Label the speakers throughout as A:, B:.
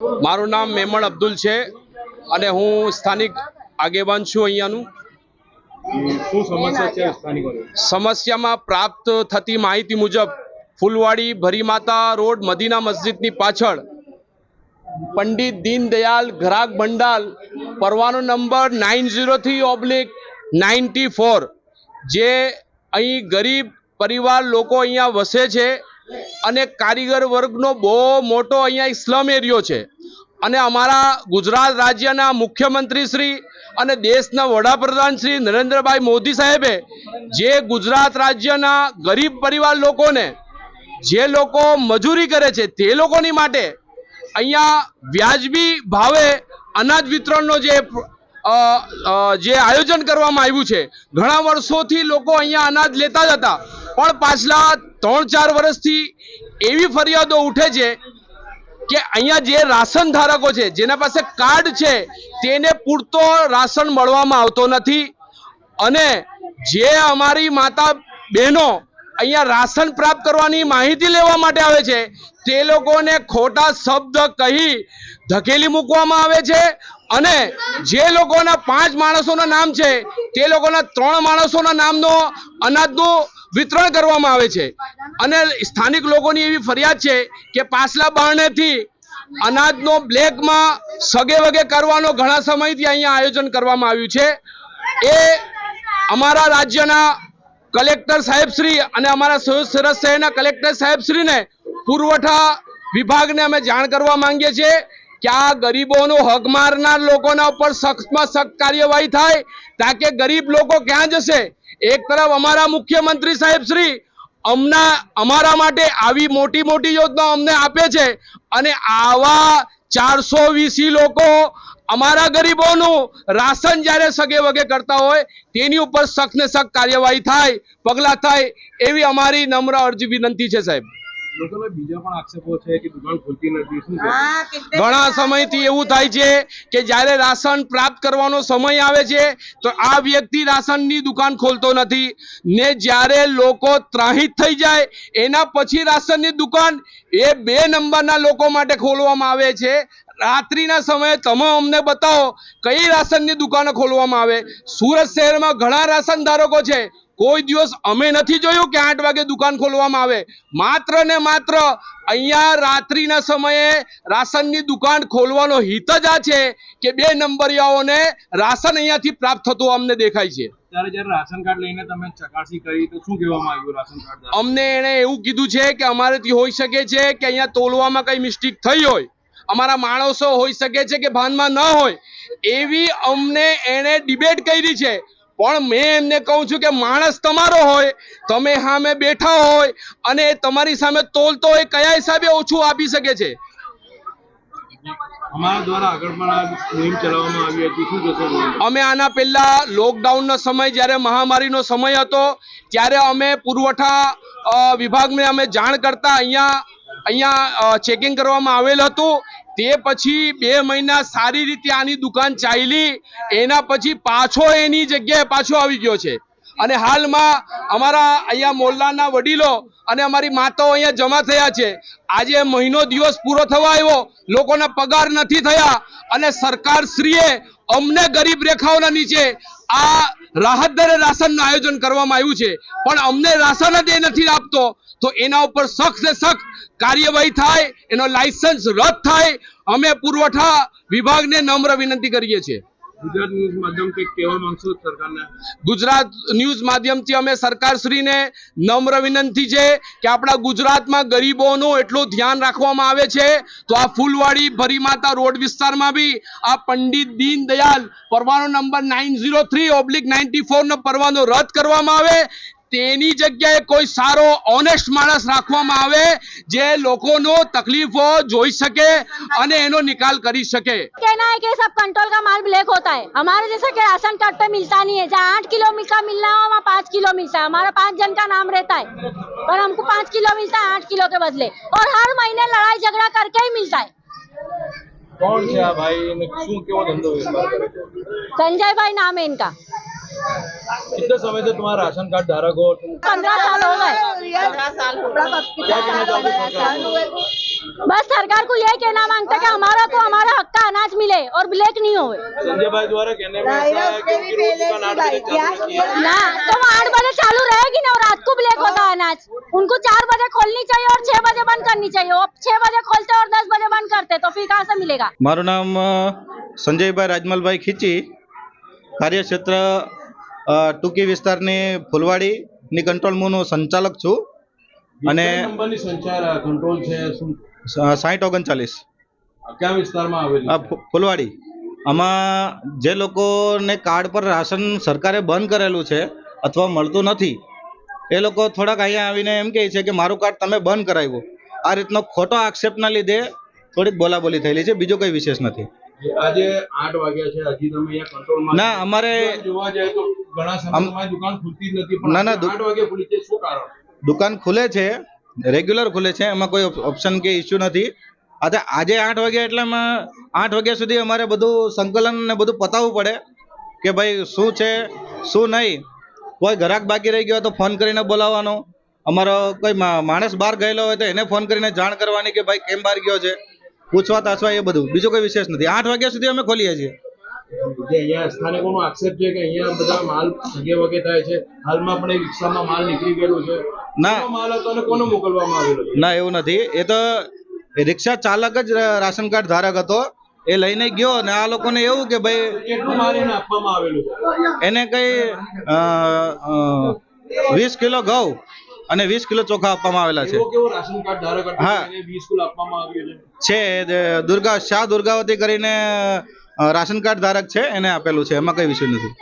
A: મારું નામ મેમણ અબ્દુલ છે અને હું સ્થાનિક આગેવાન છું અહીંયાનું. સમસ્યામાં પ્રાપ્ત થતી માહિતી મુજબ ફૂલવાડી ભરીમાતા રોડ મદીના મસ્જિદની પાછળ પંડિત દીનદયાલ ઘરાક ભંડાલ પરવાનો નંબર નાઇન ઝીરોથી ઓબ્લિક નાઇન્ટી ફોર જે અહીં ગરીબ પરિવાર લોકો અહીંયા વસે છે. અને કારીગર વર્ગનો બહુ મોટો અહીંયા સ્લમ એરિયો છે. અને અમારા ગુજરાત રાજ્યના મુખ્યમંત્રી શ્રી અને દેશના વડાપ્રધાન શ્રી નરેન્દ્રભાઈ મોદી સાહેબે જે ગુજરાત રાજ્યના ગરીબ પરિવાર લોકોને જે લોકો મજૂરી કરે છે તે લોકોની માટે અહીંયા વ્યાજબી ભાવે અનાજ વિતરણનો જે જે આયોજન કરવામાં આવ્યું છે. ઘણા વર્ષોથી લોકો અહીંયા અનાજ લેતા જ હતા. પણ પાછલા ત્રણ ચાર વર્ષથી એવી ફરિયાદો ઉઠે છે કે અહીંયા જે રાશન ધારકો છે, જેના પાસે કાર્ડ છે, તેને પૂરતો રાશન મળવામાં આવતો નથી. અને જે અમારી માતા બહેનો અહીંયા રાશન પ્રાપ્ત કરવાની માહિતી લેવા માટે આવે છે, તે લોકોને ખોટા શબ્દ કહી ધકેલી મૂકવામાં આવે છે. અને જે લોકોના પાંચ માણસોના નામ છે, તે લોકોના ત્રણ માણસોના નામનો અનાજનું વિતરણ કરવામાં આવે છે. અને સ્થાનિક લોકોની એવી ફરિયાદ છે કે પાછલા બારણેથી અનાજનો બ્લેકમાં સગે વગે કરવાનો ઘણા સમયથી અહીંયા આયોજન કરવામાં આવ્યું છે. એ અમારા રાજ્યના કલેક્ટર સાહેબશ્રી અને અમારા સુરત શહેરના કલેક્ટર સાહેબશ્રીને પુરવઠા વિભાગને અમે જાણ કરવા માંગીએ છીએ કે આ ગરીબોનો હક મારનાર લોકોના ઉપર સખ્તમાં સખ્ત કાર્યવાહી થાય, તાકે ગરીબ લોકો ક્યાં જશે? એક તરફ અમારા મુખ્યમંત્રી સાહેબ શ્રી અમના અમારા માટે આવી મોટી મોટી યોજના અમને આપે છે અને આવા ચારસો વીસી લોકો અમારા ગરીબોનું રાશન જ્યારે સગે વગે કરતા હોય તેની ઉપર સખ્ત ને સખ્ત કાર્યવાહી થાય, પગલાં થાય એવી અમારી નમ્ર અરજી વિનંતી છે સાહેબ.
B: લોકોના બીજા પણ આક્ષેપો છે કે દુકાન ખુલતી નથી શું છે?
A: ઘણા સમયથી એવું થાય છે કે જ્યારે રાશન પ્રાપ્ત કરવાનો સમય આવે છે તો આ વ્યક્તિ રાશનની દુકાન ખોલતો નથી. ને જ્યારે લોકો ત્રાહિત થઈ જાય એના પછી રાશનની દુકાન એ બે નંબરના લોકો માટે ખોલવામાં આવે છે. રાત્રિના સમયે તમે અમને બતાવો કઈ રાશનની દુકાનો ખોલવામાં આવે? સુરત શહેરમાં ઘણા રાશન ધારકો છે. કોઈ દિવસ અમે નથી જોયું કે આઠ વાગે દુકાન ખોલવામાં આવે. માત્ર ને માત્ર અહીંયા રાત્રિના સમયે રાશનની દુકાન ખોલવાનો હિત જ આ છે કે બે નંબરિયાઓને રાશન અહીંયાથી પ્રાપ્ત થતું અમને દેખાય છે.
B: ત્યારે જ્યારે રાશન કાર્ડ લઈને તમે ચકાસણી કરી તો શું કહેવામાં આવ્યું રાશન કાર્ડ દ્વારા?
A: અમને એણે એવું કીધું છે કે અમારેથી હોઈ શકે છે કે અહીંયા તોલવામાં કઈ મિસ્ટેક થઈ હોય. અમારા માણસો હોઈ શકે છે કે ભાનમાં ન હોય એવી અમને એણે ડિબેટ કરી છે. પણ મેં એમને કહું છું કે માણસ તમારો હોય તમે સામે બેઠા હોય અને તમારી સામે તોલતો હોય કયા હિસાબે ઓછું આપી શકે છે?
B: અમારા દ્વારા આગળ પણ ચલાવવામાં આવી હતી. શું
A: અમે આના પહેલા લોકડાઉનનો સમય જ્યારે મહામારીનો સમય હતો ત્યારે અમે પુરવઠા વિભાગને અમે જાણ કરતા અહીંયા અહીંયા ચેકિંગ કરવામાં આવેલ હતું. તે પછી બે મહિના સારી રીતે આની દુકાન ચાલી એના પછી પાછો એની જગ્યાએ પાછો આવી ગયો છે. અને હાલમાં અમારા અહીંયા મોલ્લાના વડીલો અને અમારી માતાઓ અહીંયા જમા થયા છે. આજે મહિનો દિવસ પૂરો થવા આવ્યો. લોકોના પગાર નથી થયા. અને સરકાર શ્રીએ અમને ગરીબ રેખાઓના નીચે આ રાહત દરે રાશનનું આયોજન કરવામાં આવ્યું છે. પણ અમને રાશન જ એ નથી આપતો. તો એના ઉપર સખ્ત સખ્ત કાર્યવાહી થાય એનો લાયસન્સ રદ થાય અમે પુરવઠા વિભાગને નમ્ર વિનંતી કરીએ છીએ.
B: ગુજરાત ન્યૂઝ માધ્યમ કહેવા માંગશો સરકારને?
A: ગુજરાત ન્યૂઝ માધ્યમથી અમે સરકારશ્રીને નમ્ર વિનંતી છે કે આપણા ગુજરાતમાં ગરીબોનું એટલું ધ્યાન રાખવામાં આવે છે તો આ ફૂલવાડી ભરીમાતા રોડ વિસ્તારમાં બી આ Pandit Deendayal પરવાનો number nine zero three oblique ninety ફોરનો પરવાનો રદ કરવામાં આવે. તેની જગ્યાએ કોઈ સારો ઓનેસ્ટ માણસ રાખવામાં આવે જે લોકોનો તકલીફો જોઈ શકે અને એનો નિકાલ કરી શકે
C: कहना है कि सब कंट्रोल का माल ब्लैक होता है हमारे जैसे कि राशन कार्ड पे मिलता नहीं है जहाँ आठ किलो का मिलना हो वहाँ पाँच किलो मिलता है हमारा पाँच जन का नाम रहता है पर हमको पाँच किलो मिलता है आठ किलो के बदले और हर महीने लड़ाई झगड़ा करके ही मिलता है
B: કોણ છે આ ભાઈ અને શું કેવો ધંધો વેપાર કરે છે
C: संजय भाई नाम है इनका
B: कितने समय से तुम्हारा राशन कार्ड धारक हो?
C: पंद्रह साल हो गए। बस सरकार को यही कहना माँगता है कि हमारा तो हमारा हक का अनाज मिले और ब्लैक नहीं हो
B: संजय भाई द्वारा कहने में
C: ना तो आठ बजे चालू रहेगी ना और रात को ब्लैक होगा अनाज। उनको चार बजे खोलनी चाहिए और छह बजे बंद करनी चाहिए। और छह बजे खोलते और दस बजे बंद करते तो फिर कहाँ से मिलेगा?
D: मारो नाम संजय भाई राजमल भाई खींची कार्यक्षेत्र ટૂંકી વિસ્તારની ફૂલવાડીની કંટ્રોલ રૂમનો સંચાલક છું. અને
B: કઈ નંબરની સંચાર કંટ્રોલ છે
D: સાઠ ઓગણચાલીસ.
B: કયા વિસ્તારમાં આવેલી
D: ફૂલવાડી. આમાં જે લોકોને કાર્ડ પર રાશન સરકારે બંધ કરેલું છે અથવા મળતું નથી એ લોકો થોડાક અહીંયા આવીને એમ કહે છે કે મારું કાર્ડ તમે બંધ કરાવ્યું. આ રીતનો ખોટો આક્ષેપના લીધે થોડીક બોલાબોલી થયેલી છે બીજો કંઈ વિશેષ નથી.
B: આજે આઠ વાગ્યા છે. હજી તમે અહીંયા કંટ્રોલમાં
D: ના અમારે
B: જોવા જાય તો ઘણા સમય દુકાન ખુલતી જ નથી.
D: ના, ના,
B: આઠ વાગે ખુલી છે. શું કારણ?
D: દુકાન ખુલે છે. રેગ્યુલર ખુલે છે. એમાં કોઈ ઓપ્શન કે ઇસ્યુ નથી. અચ્છા આજે આઠ વાગ્યા એટલામાં આઠ વાગ્યા સુધી અમારે બધું સંકલન ને બધું પતાવવું પડે કે ભાઈ શું છે શું નહીં. કોઈ ગ્રાહક બાકી રહી ગયો હોય તો ફોન કરીને બોલાવવાનો. અમારો કોઈ માણસ બહાર ગયેલો હોય તો એને ફોન કરીને જાણ કરવાની કે ભાઈ કેમ બહાર ગયો છે. પૂછવા તાછવા એ બધું. બીજું કોઈ વિશેષ નથી. આઠ વાગ્યા સુધી અમે ખોલીએ છીએ.
B: અહીંયા સ્થાનિકોનો આક્ષેપ છે કે અહીંયા બધા માલ જગે વગે થાય છે. હાલમાં પણ એક રિક્ષામાં માલ નીકળી ગયેલો છે.
D: ના.
B: માલ હતો અને કોને મોકલવામાં આવેલો
D: ના એવું નથી. એ તો રિક્ષા ચાલક જ રાશન કાર્ડ ધારક હતો. એ લઈને ગયો ને આ લોકોને એવું કે ભાઈ
B: કેટલું માલ એને આપવામાં આવેલું
D: એને કઈ વીસ કિલો ઘઉં. અને વીસ કિલો ચોખા આપવામાં આવેલા છે.
B: એવો કેવો રાશન કાર્ડ ધારક હતો
D: હા.
B: છે?
D: દુર્ગા શાહ દુર્ગાવતી કરીને રાશન કાર્ડ ધારક છે એને આપેલું છે એમાં કઈ વિષય નથી.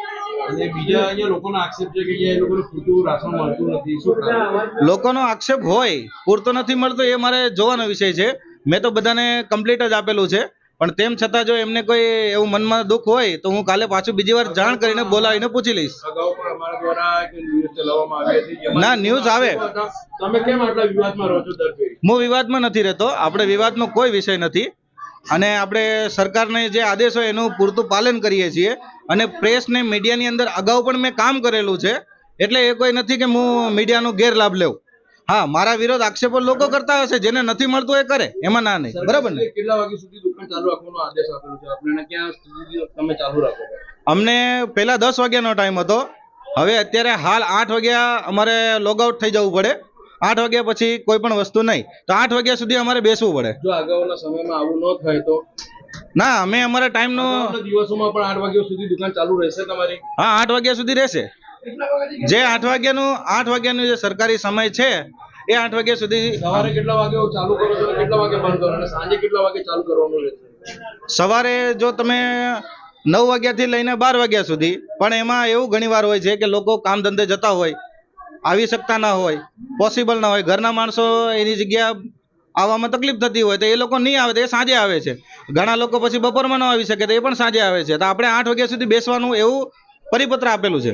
B: અને બીજા અહીંયા લોકોનો આક્ષેપ છે કે અહીંયા લોકોને પૂરતું રાશન મળતું નથી. શું કારણ?
D: લોકોનો આક્ષેપ હોય પૂરતો નથી મળતો એ મારે જોવાનો વિષય છે. મેં તો બધાને કમ્પ્લીટ જ આપેલું છે. પણ તેમ છતાં જો એમને કોઈ એવું મનમાં દુઃખ હોય તો હું કાલે પાછું બીજી વાર જાણ કરીને બોલાવીને પૂછી લઈશ. ના, ન્યૂઝ આવે.
B: તમે કેમ આટલા વિવાદમાં રહો છો
D: હું વિવાદમાં નથી રહેતો. આપણે વિવાદનો કોઈ વિષય નથી. અને આપણે સરકારને જે આદેશ હોય એનું પૂરતું પાલન કરીએ છીએ. અને પ્રેસને મીડિયાની અંદર અગાઉ પણ મેં કામ કરેલું છે. એટલે એ કોઈ નથી કે હું મીડિયાનો ગેરલાભ લેવું હા મારા વિરોધ આક્ષેપો લોકો કરતા હશે જેને નથી મળતું એ કરે એમાં ના નહીં બરાબર ને?
B: કેટલા વાગ્યા સુધી દુકાન ચાલુ રાખવાનો આદેશ આપેલો છે? આપણે ક્યાં સુધી તમે ચાલુ રાખો?
D: અમને પહેલા દસ વાગ્યાનો ટાઈમ હતો. હવે અત્યારે હાલ આઠ વાગ્યા અમારે લોગ આઉટ થઈ જવું પડે. આઠ વાગ્યા પછી કોઈ પણ વસ્તુ નહીં. તો આઠ વાગ્યા સુધી અમારે બેસવું પડે.
B: જો અગાઉના સમયમાં આવું ન થાય તો?
D: ના અમે અમારા ટાઈમનો
B: દિવસોમાં પણ આઠ વાગ્યા સુધી દુકાન ચાલુ રહેશે તમારી?
D: હા આઠ વાગ્યા સુધી રહેશે. જે આઠ વાગ્યાનું આઠ વાગ્યાનું જે સરકારી સમય છે એ આઠ વાગ્યા સુધી
B: સવારે કેટલા વાગે ચાલુ કરો છો કેટલા વાગે બંધ કરો અને સાંજે કેટલા વાગે ચાલુ કરવાનું રહેશે?
D: સવારે જો તમે નવ વાગ્યાથી લઈને બાર વાગ્યા સુધી પણ એમાં એવું ઘણીવાર હોય છે કે લોકો કામ ધંધે જતા હોય આવી શકતા ના હોય પોસિબલ ના હોય. ઘરના માણસો એની જગ્યા આવવામાં તકલીફ થતી હોય તો એ લોકો નહીં આવે તો એ સાંજે આવે છે. ઘણા લોકો પછી બપોરમાં ન આવી શકે તો એ પણ સાંજે આવે છે. તો આપણે આઠ વાગ્યા સુધી બેસવાનું એવું પરિપત્ર આપેલું છે.